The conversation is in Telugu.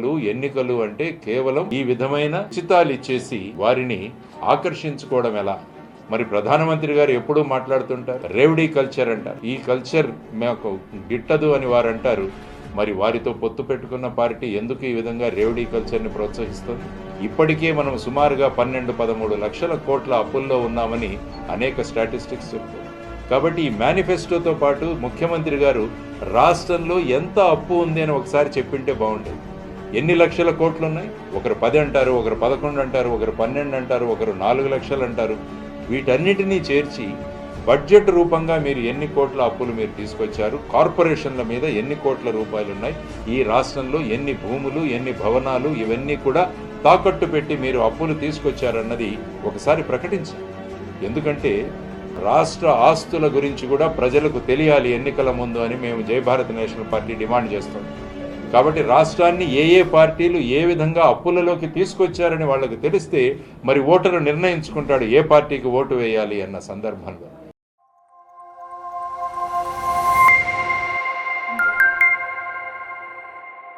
అప్పులు ఎన్నికలు అంటే కేవలం ఈ విధమైన చితాలు ఇచ్చేసి వారిని ఆకర్షించుకోవడం ఎలా? మరి ప్రధానమంత్రి గారు ఎప్పుడూ మాట్లాడుతుంటారు రేవడీ కల్చర్ అంటారు. ఈ కల్చర్ మాకు గిట్టదు అని వారు అంటారు. మరి వారితో పొత్తు పెట్టుకున్న పార్టీ ఎందుకు ఈ విధంగా రేవడీ కల్చర్ని ప్రోత్సహిస్తుంది? ఇప్పటికే మనం సుమారుగా పన్నెండు పదమూడు లక్షల కోట్ల అప్పుల్లో ఉన్నామని అనేక స్టాటిస్టిక్స్ చెప్తారు కాబట్టి ఈ మేనిఫెస్టోతో పాటు ముఖ్యమంత్రి గారు రాష్ట్రంలో ఎంత అప్పు ఉంది అని ఒకసారి చెప్పింటే బాగుండేది ఎన్ని లక్షల కోట్లు ఉన్నాయి ఒకరు పది అంటారు ఒకరు పదకొండు అంటారు ఒకరు పన్నెండు అంటారు ఒకరు నాలుగు లక్షలు అంటారు. వీటన్నిటినీ చేర్చి బడ్జెట్ రూపంగా మీరు ఎన్ని కోట్ల అప్పులు మీరు తీసుకొచ్చారు? కార్పొరేషన్ల మీద ఎన్ని కోట్ల రూపాయలు ఉన్నాయి ఈ రాష్ట్రంలో ఎన్ని భూములు ఎన్ని భవనాలు ఇవన్నీ కూడా తాకట్టు పెట్టి మీరు అప్పులు తీసుకొచ్చారన్నది ఒకసారి ప్రకటించారు ఎందుకంటే రాష్ట్ర ఆస్తుల గురించి కూడా ప్రజలకు తెలియాలి ఎన్నికల ముందు అని మేము జయభారత్ నేషనల్ పార్టీ డిమాండ్ చేస్తాం. కాబట్టి రాష్ట్రాన్ని ఏ ఏ పార్టీలు ఏ విధంగా అప్పులలోకి తీసుకొచ్చారని వాళ్ళకి తెలిస్తే మరి ఓటరు నిర్ణయించుకుంటాడు ఏ పార్టీకి ఓటు వేయాలి అన్న సందర్భంలో.